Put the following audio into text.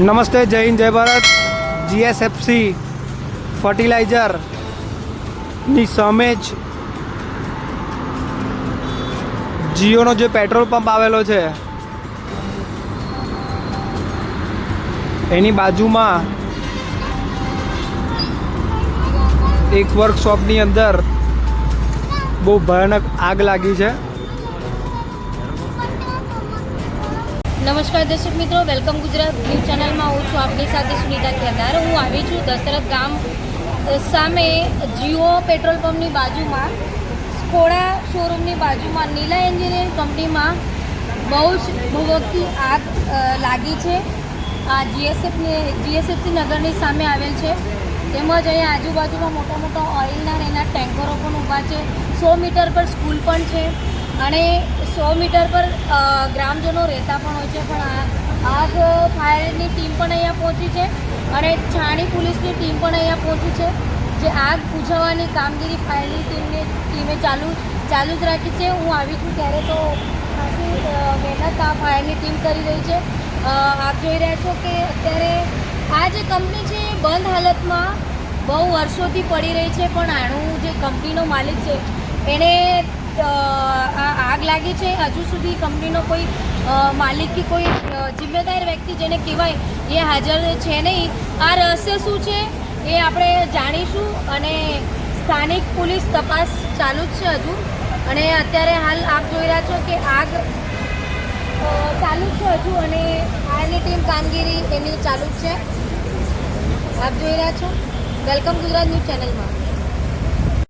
નમસ્તે, જય હિન્દ, જય ભારત. જીએસએફસી ફર્ટિલાઇઝરની સામે જ જીઓનો જે પેટ્રોલ પંપ આવેલો છે, એની બાજુમાં એક વર્કશોપની અંદર બહુ ભયાનક આગ લાગી છે. નમસ્કાર દર્શક મિત્રો, વેલકમ ગુજરાત ન્યૂઝ ચેનલમાં હું છું આપની સાથે સુનિતા કેદાર. હું આવી છું દશરથ ગામ સામે જીઓ પેટ્રોલ પંપની બાજુમાં. સ્કોડા શોરૂમની બાજુમાં નીલા એન્જિનિયરિંગ કંપનીમાં બહુ જ ભૂવકથી આગ લાગી છે. આ જીએસએફની જીએસએફસી નગરની સામે આવેલ છે. તેમજ અહીંયા આજુબાજુમાં મોટા મોટા ઓઇલના એના ટેન્કરો પણ ઊભા છે. સો મીટર પર સ્કૂલ પણ છે. અને સો મીટર પર ગ્રામજનો રહેતા પણ હોય છે, પણ આગ ફાયરની ટીમ પણ અહીંયા પહોંચી છે અને છાણી પોલીસની ટીમ પણ અહીંયા પહોંચી છે. જે આગ બુઝાવવાની કામગીરી ફાયરની ટીમને, ટીમે ચાલુ ચાલુ જ રાખી છે. હું આવી છું ત્યારે તો ખાસી મહેનત આ ફાયરની ટીમ કરી રહી છે. આપ જોઈ રહ્યા છો કે અત્યારે આ જે કંપની છે એ બંધ હાલતમાં બહુ વર્ષોથી પડી રહી છે, પણ આનું જે કંપનીનો માલિક છે એણે આગ લાગી છે. હજુ સુધી કંપનીનો કોઈ માલિક કે કોઈ જિમ્મેદાર વ્યક્તિ જેને કહેવાય એ હાજર છે નહીં. આ રહસ્ય શું છે એ આપણે જાણીશું અને સ્થાનિક પોલીસ તપાસ ચાલુ જ છે હજુ. અને અત્યારે હાલ આપ જોઈ રહ્યા છો કે આગ ચાલુ છે હજુ અને ફાયરની ટીમ કામગીરી એની ચાલુ જ છે. આપ જોઈ રહ્યા છો. વેલકમ ગુજરાત ન્યૂઝ ચેનલમાં.